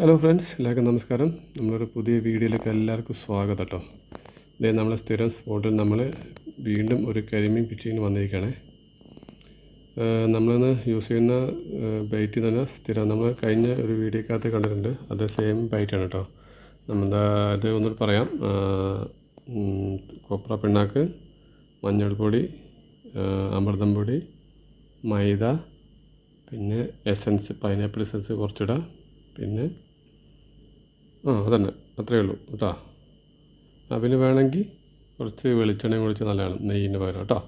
Hello friends എല്ലാവർക്കും നമസ്കാരം. നമ്മളൊരു പുതിയ വീഡിയോയിലേക്ക് എല്ലാവർക്കും സ്വാഗതം കേട്ടോ ഇതേ നമ്മളെ സ്ഥിരം സ്പോട്ടിൽ നമ്മൾ വീണ്ടും ഒരു കരിമീൻ പിച്ചിങ്ങിന് വന്നിരിക്കുകയാണേ നമ്മളിന്ന് യൂസ് ചെയ്യുന്ന ബൈറ്റ് തന്നെ സ്ഥിരം നമ്മൾ കഴിഞ്ഞ ഒരു വീഡിയോക്കകത്ത് കണ്ടിട്ടുണ്ട്. അത് സെയിം ബൈറ്റാണ് കേട്ടോ നമ്മൾ ഇത് ഒന്നുകൂടി പറയാം. കൊപ്ര പിണ്ണാക്ക് മഞ്ഞൾപ്പൊടി അമൃതം പൊടി മൈദ പിന്നെ എസൻസ് പൈനാപ്പിൾ എസൻസ് കുറച്ചിടാം. പിന്നെ ആ അതന്നെ. അത്രയേ ഉള്ളൂ കേട്ടോ. ആ പിന്നെ വേണമെങ്കിൽ കുറച്ച് വെളിച്ചെണ്ണയും കുഴിച്ച് നല്ലതാണ് നെയ്യിന് പകരം കേട്ടോ.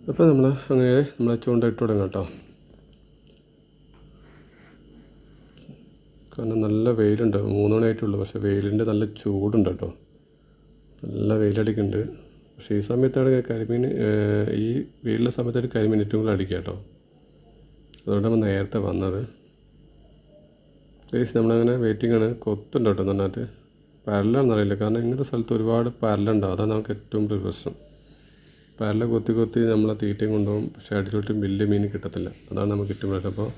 അപ്പോൾ നമ്മൾ അങ്ങനെ നമ്മൾ ചൂണ്ട ഇട്ട് തുടങ്ങാം കേട്ടോ. കാരണം നല്ല വെയിലുണ്ട്. മൂന്ന് മണിയായിട്ടുള്ളൂ പക്ഷേ വെയിലിന്റെ നല്ല ചൂടുണ്ട് കേട്ടോ. നല്ല വെയിലടിക്കുന്നുണ്ട്. പക്ഷേ ഈ സമയത്താണ് കരിമീൻ ഈ വെയിലുള്ള സമയത്താണ് കരിമീൻ ഏറ്റവും കൂടുതൽ അടിക്കുക കേട്ടോ. അതുകൊണ്ട് നമ്മൾ നേരത്തെ വന്നത്. പ്ലീസ് നമ്മളങ്ങനെ വെയിറ്റിംഗ് ആണ്. കൊത്തുണ്ട് കേട്ടോ നന്നായിട്ട് പരലാണെന്നറിയില്ല കാരണം ഇങ്ങനത്തെ സ്ഥലത്ത് ഒരുപാട് പരലുണ്ടാവും. അതാണ് നമുക്ക് ഏറ്റവും വലിയ പ്രശ്നം. പരല കൊത്തി കൊത്തി നമ്മളെ തീറ്റയും കൊണ്ടുപോകും. പക്ഷേ അടിച്ചോട്ട് വലിയ മീൻ കിട്ടത്തില്ല. അതാണ് നമുക്ക് ഏറ്റവും പ്രശ്നം. അപ്പോൾ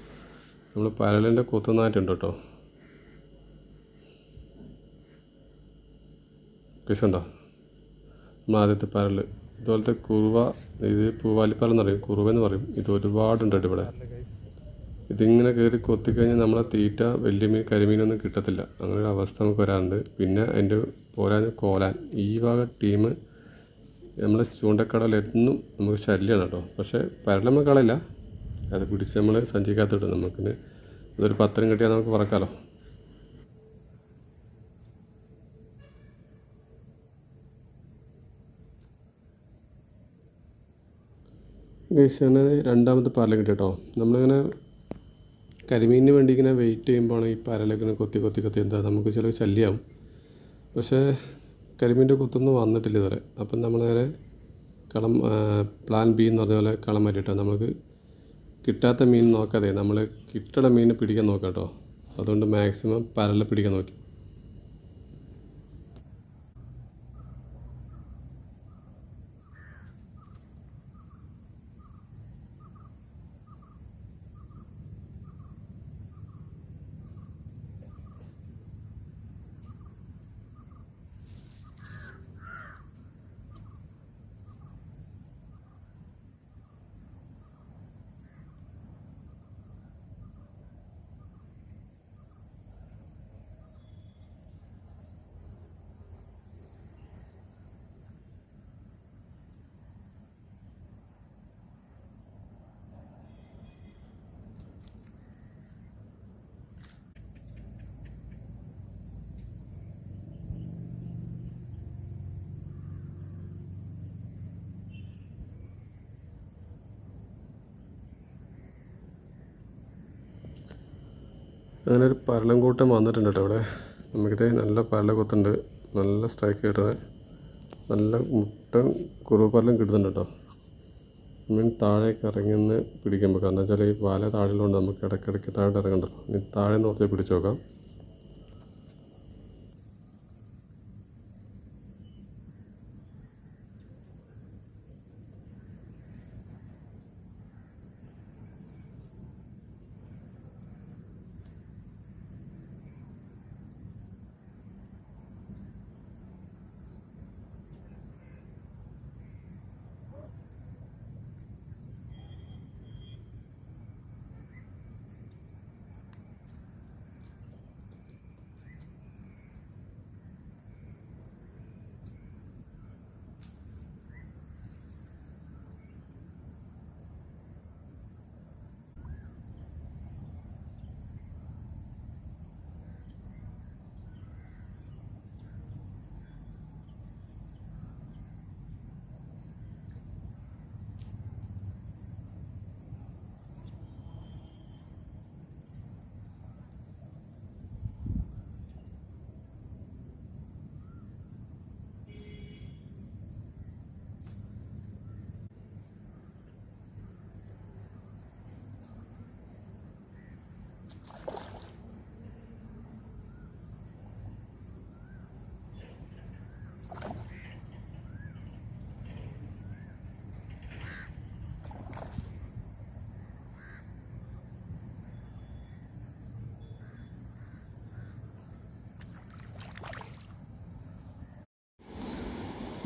നമ്മൾ പരലിന്റെ കൊത്തുന്നതായിട്ടുണ്ട് കേട്ടോ പ്ലീസ് ഉണ്ടോ നമ്മൾ ആദ്യത്തെ പരൽ ഇതുപോലത്തെ കുറുവ ഇത് പൂവാലിപ്പാറ എന്ന് പറയും. കുറുവ എന്ന് പറയും. ഇത് ഒരുപാടുണ്ട് ഇവിടെ. ഇതിങ്ങനെ കയറി കൊത്തിക്കഴിഞ്ഞാൽ നമ്മളെ തീറ്റ വലിയ മീൻ കരിമീനൊന്നും കിട്ടത്തില്ല. അങ്ങനെ ഒരു അവസ്ഥ നമുക്ക് വരാറുണ്ട്. പിന്നെ അതിന്റെ പോരാഞ്ഞ കോലാൻ. ഈ വക ടീം നമ്മളെ ചൂണ്ടക്കടലെന്നും നമുക്ക് ശല്യമാണ് കേട്ടോ. പക്ഷേ പരലമ്മ കളയില്ല. അത് പിടിച്ച് നമ്മൾ സഞ്ചിക്കാത്തിട്ട് നമുക്കിന്. ഇതൊരു പത്തരം കിട്ടിയാൽ നമുക്ക് പറക്കാമല്ലോ ഗൈസ് അങ്ങനെ രണ്ടാമത്തെ പാരല കിട്ടി കേട്ടോ. നമ്മളിങ്ങനെ കരിമീനിന് വേണ്ടി ഇങ്ങനെ വെയിറ്റ് ചെയ്യുമ്പോഴാണ് ഈ പരലിങ്ങനെ കൊത്തി കൊത്തി കൊത്തി എന്താ നമുക്ക് ചില ശല്യമാവും പക്ഷേ കരിമീന്റെ കൊത്തൊന്നും വന്നിട്ടില്ല ഇതുവരെ. അപ്പം നമ്മൾ നേരെ കളം പ്ലാൻ ബി എന്ന് പറഞ്ഞ പോലെ കളം മാറ്റിയിട്ടാണ് നമുക്ക് കിട്ടാത്ത മീൻ നോക്കാതെ നമ്മൾ കിട്ടണ മീൻ പിടിക്കാൻ നോക്കാം കേട്ടോ. അതുകൊണ്ട് മാക്സിമം പരല പിടിക്കാൻ നോക്കി. അങ്ങനെ ഒരു പരലം കൂട്ടം വന്നിട്ടുണ്ട് കേട്ടോ ഇവിടെ. നമുക്കിത് നല്ല പരല കൊത്തുണ്ട്. നല്ല സ്ട്രൈക്ക് കിട്ടുന്നത് നല്ല മുട്ടൻ പരലം കിട്ടുന്നുണ്ട് കേട്ടോ. മീൻ താഴേക്ക് ഇറങ്ങിന്ന് പിടിക്കുമ്പോൾ കാരണം വെച്ചാൽ ഈ വല താഴെയുള്ളതുകൊണ്ട് നമുക്ക് ഇടയ്ക്കിടയ്ക്ക് താഴെ ഇറങ്ങണ്ടല്ലോ. ഇനി താഴെ നോക്കി പിടിച്ച് നോക്കാം.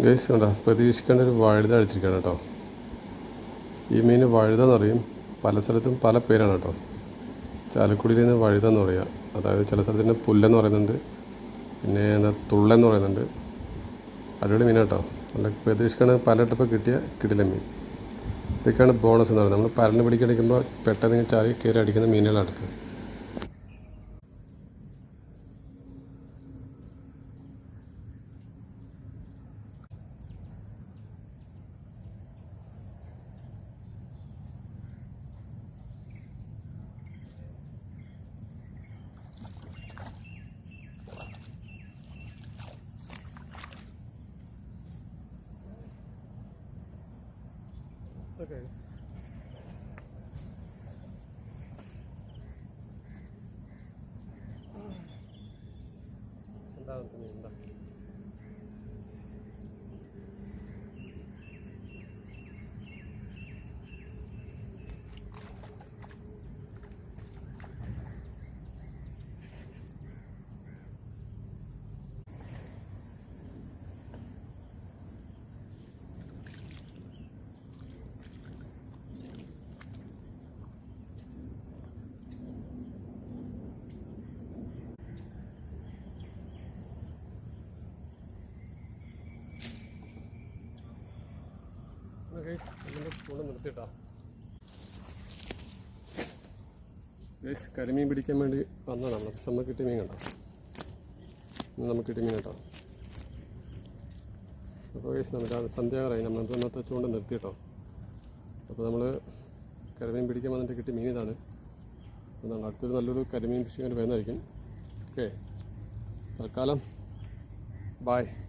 ഗൈസ് കണ്ടോ പ്രതീക്ഷിക്കേണ്ട ഒരു വഴുത അടിച്ചിരിക്കുകയാണ് കേട്ടോ. ഈ മീൻ വഴുത എന്ന് പറയും. പല സ്ഥലത്തും പല പേരാണ് കേട്ടോ. ചാലക്കുടിയിൽ നിന്ന് വഴുത എന്ന് പറയുക അതായത് ചില സ്ഥലത്ത് തന്നെ പുല്ലെന്ന് പറയുന്നുണ്ട്. പിന്നെ എന്താ? തുള്ളെന്ന് പറയുന്നുണ്ട്. അടിപൊളി മീനാണ് കേട്ടോ. നല്ല പ്രതീക്ഷിക്കണ പല ഇട്ടപ്പോൾ കിട്ടിയ കിടില മീൻ. ഇതൊക്കെയാണ് ബോണസ് എന്ന് പറയുന്നത്. നമ്മൾ പരന്ന് പിടിക്കടിക്കുമ്പോൾ പെട്ടെന്ന് ചാരി കയറി അടിക്കുന്ന മീനുകളാണ് ഇത്. രണ്ടാമത്തെ മീൻ എന്താ സ്പൂണ് നിർത്തിയിട്ടാ. ഗൈസ് കരിമീൻ പിടിക്കാൻ വേണ്ടി വന്നതാണ്. നമ്മൾ പക്ഷെ നമുക്ക് കിട്ടിയ മീൻ കണ്ടോ? ഇന്ന് നമുക്ക് കിട്ടിയ മീൻ കേട്ടോ. അപ്പോൾ ഗൈസ് നമുക്ക് സന്ധ്യാറായി നമ്മൾ ഇന്നത്തെ ചൂണ്ട നിർത്തിയിട്ടോ. അപ്പോൾ നമ്മൾ കരിമീൻ പിടിക്കാൻ വന്നിട്ട് കിട്ടിയ മീൻ ഇതാണ്. അപ്പോൾ നമ്മൾ അടുത്തൊരു നല്ലൊരു കരിമീൻ ഫിഷിംഗ് വരുന്നതായിരിക്കും. ഓക്കെ തൽക്കാലം. ബായ്